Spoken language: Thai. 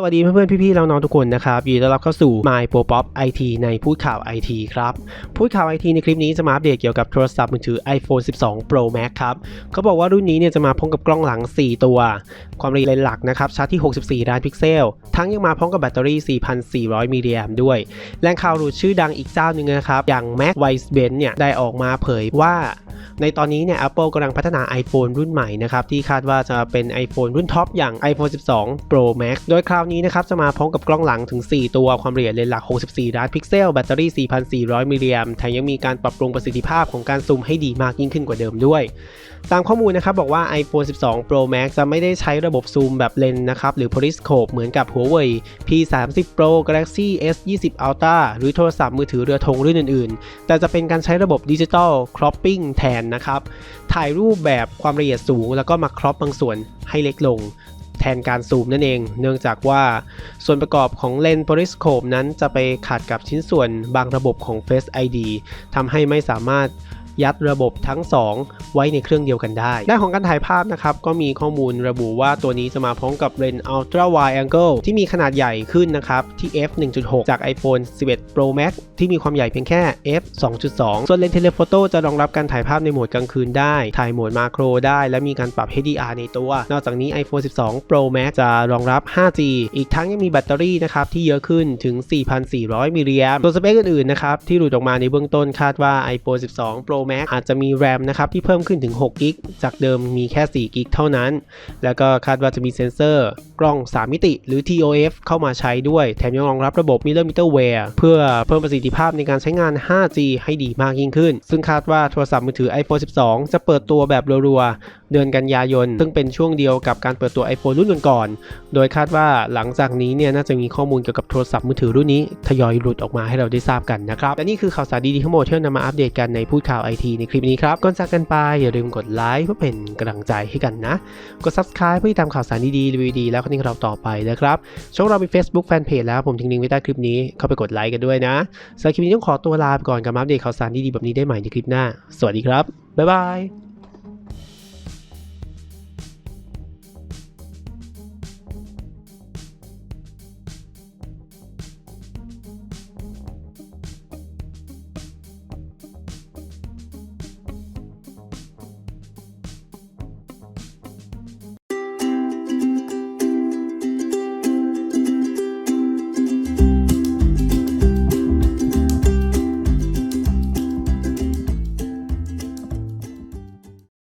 สวัสดีเพื่อนๆ พี่ๆ น้องๆ ทุกคนนะครับยินดีต้อนรับเข้าสู่ My Pro Pop IT ในพูดข่าว IT ครับ พูดข่าว IT ในคลิปนี้จะมาอัปเดตเกี่ยวกับโทรศัพท์มือถือ iPhone 12 Pro Max ครับเขาบอกว่ารุ่นนี้เนี่ยจะมาพร้อมกับกล้องหลัง 4 ตัว ความละเอียดเลนส์หลักนะครับชาร์จที่ 64 ล้านพิกเซล ทั้งยังมาพร้อมกับแบตเตอรี่ 4,400 มิลลิแอมด้วย แหล่งข่าวหลุดชื่อดังอีกเจ้าหนึ่งนะครับ อย่าง Mac w i s b e n เนี่ยได้ออกมาเผยว่า ในตอนนี้เนี่ย Apple กำลังพัฒนา iPhone รุ่นใหม่นะครับที่คาดว่าจะเป็น iPhone รุ่นท็อปอย่าง iPhone 12 Pro Max โดยคราวนี้นะครับจะมาพร้อมกับกล้องหลังถึง 4 ตัวความละเอียดเลนส์หลัก 64 ล้านพิกเซล แบตเตอรี่ 4,400 มิลลิแอมแถมยังมีการปรับปรุงประสิทธิภาพของการซูมให้ดีมากยิ่งขึ้นกว่าเดิมด้วย ตามข้อมูลนะครับบอกว่า iPhone 12 Pro Max จะไม่ได้ใช้ระบบซูมแบบเลนส์นะครับหรือ periscope เหมือนกับ Huawei P30 Pro Galaxy S20 Ultra หรือโทรศัพท์มือถือเรือธงรุ่นอื่นๆ แต่จะเป็นการใช้ระบบดิจิตอล cropping แทนนะครับ ถ่ายรูปแบบความละเอียดสูง แล้วก็มาครอปบางส่วนให้เล็กลง แทนการซูมนั่นเอง เนื่องจากว่าส่วนประกอบของเลนส์โพลิสโคปนั้นจะไปขัดกับชิ้นส่วนบางระบบของ Face ID ทำให้ไม่สามารถ ยัดระบบทั้ง 2 ไว้ในเครื่องเดียวกันได้ด้านของการถ่ายภาพนะครับก็มีข้อมูลระบุว่าตัวนี้จะมาพร้อมกับเลนส์ ultra wide angle ที่มีขนาดใหญ่ขึ้นนะครับที่ f 1.6 จาก iPhone 11 Pro Max ที่มีความใหญ่เพียงแค่ f 2.2 ส่วนเลนส์ telephoto จะรองรับการถ่ายภาพในโหมดกลางคืนได้ ถ่ายโหมดมาโครได้ และมีการปรับ HDR ในตัว นอกจากนี้ iPhone 12 Pro Max จะรองรับ 5G อีกทั้งยังมีแบตเตอรี่นะครับที่เยอะขึ้นถึง 4,400 มิลลิแอมส่วนสเปคอื่นๆนะครับที่หลุดออกมาในเบื้องต้นคาดว่า iPhone 12 Pro Max อาจจะมี RAM นะครับที่เพิ่มขึ้นถึง6กิกจากเดิมมีแค่4กิกเท่านั้น แล้วก็คาดว่าจะมีเซ็นเซอร์ กล้อง 3 มิติ หรือ TOF เข้ามาใช้ด้วย แถมยังรองรับระบบ Millimeter Wave เพื่อเพิ่มประสิทธิภาพในการใช้งาน 5G ให้ดีมากยิ่งขึ้น ซึ่งคาดว่าโทรศัพท์มือถือ iPhone 12 จะเปิดตัวแบบรัวๆ เดือนกันยายน ซึ่งเป็นช่วงเดียวกับการเปิดตัว iPhone รุ่นก่อนๆโดยคาดว่าหลังจากนี้เนี่ยน่าจะมีข้อมูลเกี่ยวกับโทรศัพท์มือถือรุ่นนี้ทยอยหลุดออกมาให้เราได้ทราบกันนะครับและนี่คือข่าวสารดีๆทั้งหมดที่นำมาอัปเดตกันในพูดข่าวไอทีในคลิปนี้ครับ ก่อนจากกันไปอย่าลืมกดไลค์เพื่อเป็นกำลังใจให้กันนะ กด subscribe เพื่อติดตามข่าวสารดีๆรีวิวดีแล้วก็นิ่งเราต่อไปนะครับ ช่องเรามี Facebook Fanpage แล้วผมทิ้งลิงก์ไว้ใต้คลิปนี้เข้าไปกดไลค์กันด้วยนะสำหรับคลิปนี้ต้องขอตัวลาไปก่อนกับมาอัปเดตข่าวสารดีๆแบบนี้ได้ใหม่ในคลิปหน้า สวัสดีครับบ๊ายบาย